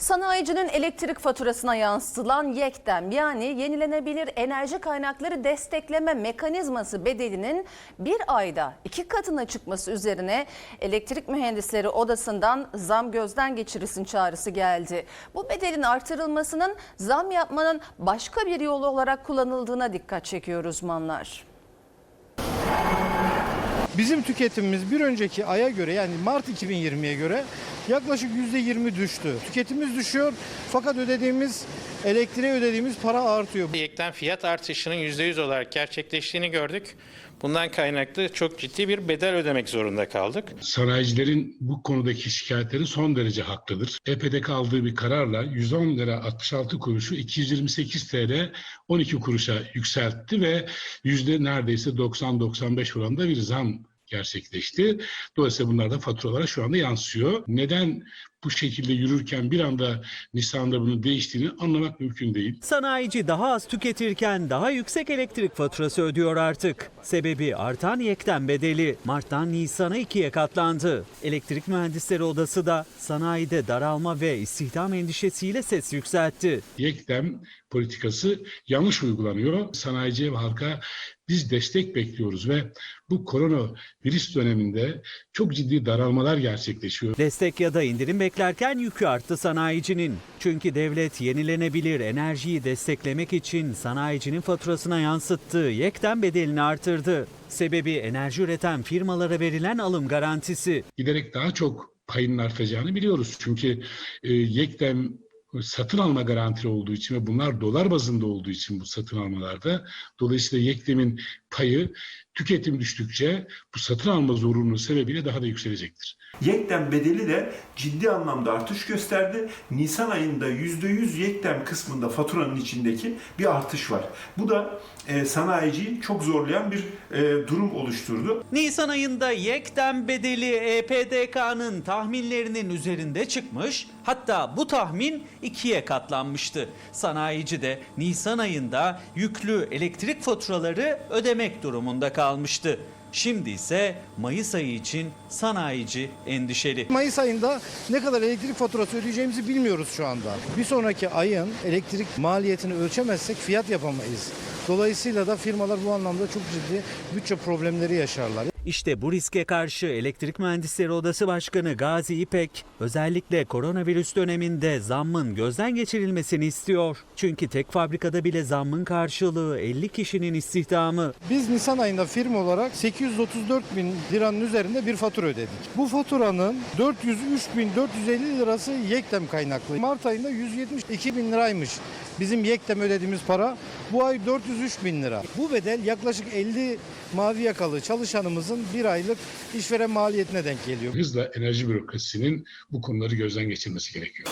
Sanayicinin elektrik faturasına yansıtılan YEKDEM yani yenilenebilir enerji kaynakları destekleme mekanizması bedelinin bir ayda iki katına çıkması üzerine elektrik mühendisleri odasından zam gözden geçirilsin çağrısı geldi. Bu bedelin artırılmasının zam yapmanın başka bir yolu olarak kullanıldığına dikkat çekiyor uzmanlar. Bizim tüketimimiz bir önceki aya göre yani Mart 2020'ye göre yaklaşık %20 düştü. Tüketimimiz düşüyor fakat ödediğimiz elektriğe ödediğimiz para artıyor. Yekten fiyat artışının %100 olarak gerçekleştiğini gördük. Bundan kaynaklı çok ciddi bir bedel ödemek zorunda kaldık. Sanayicilerin bu konudaki şikayetleri son derece haklıdır. EP'deki aldığı bir kararla 110 lira 66 kuruşu 228 TL 12 kuruşa yükseltti ve yüzde neredeyse 90-95 oranında bir zam gerçekleşti. Dolayısıyla bunlar da faturalara şu anda yansıyor. Neden bu şekilde yürürken bir anda Nisan'da bunun değiştiğini anlamak mümkün değil. Sanayici daha az tüketirken daha yüksek elektrik faturası ödüyor artık. Sebebi artan yekten bedeli Mart'tan Nisan'a ikiye katlandı. Elektrik Mühendisleri Odası da sanayide daralma ve istihdam endişesiyle ses yükseltti. Yekdem politikası yanlış uygulanıyor. Sanayiciye ve halka biz destek bekliyoruz ve bu korona virüs döneminde çok ciddi daralmalar gerçekleşiyor. Destek ya da indirim beklerken yükü arttı sanayicinin. Çünkü devlet yenilenebilir enerjiyi desteklemek için sanayicinin faturasına yansıttığı yekten bedelini artırdı. Sebebi enerji üreten firmalara verilen alım garantisi. Giderek daha çok payının artacağını biliyoruz. Çünkü e, Yekdem satın alma garantili olduğu için ve bunlar dolar bazında olduğu için bu satın almalarda dolayısıyla Yekdem'in payı tüketim düştükçe bu satın alma zorunluluğu sebebiyle daha da yükselecektir. Yektem bedeli de ciddi anlamda artış gösterdi. Nisan ayında %100 yektem kısmında faturanın içindeki bir artış var. Bu da e, sanayiciyi çok zorlayan bir e, durum oluşturdu. Nisan ayında yekten bedeli EPDK'nın tahminlerinin üzerinde çıkmış. Hatta bu tahmin ikiye katlanmıştı. Sanayici de Nisan ayında yüklü elektrik faturaları ödemek durumunda kalmıştı. Şimdi ise Mayıs ayı için sanayici endişeli. Mayıs ayında ne kadar elektrik faturası ödeyeceğimizi bilmiyoruz şu anda. Bir sonraki ayın elektrik maliyetini ölçemezsek fiyat yapamayız. Dolayısıyla da firmalar bu anlamda çok ciddi bütçe problemleri yaşarlar. İşte bu riske karşı Elektrik Mühendisleri Odası Başkanı Gazi İpek özellikle koronavirüs döneminde zammın gözden geçirilmesini istiyor. Çünkü tek fabrikada bile zammın karşılığı 50 kişinin istihdamı. Biz Nisan ayında firma olarak 834 bin liranın üzerinde bir fatura ödedik. Bu faturanın 403 bin 450 lirası Yektem kaynaklı. Mart ayında 172 bin liraymış bizim Yektem ödediğimiz para. Bu ay 403 bin lira. Bu bedel yaklaşık 50 mavi yakalı çalışanımızın bir aylık işveren maliyetine denk geliyor. Hızla enerji bürokrasisinin bu konuları gözden geçirmesi gerekiyor.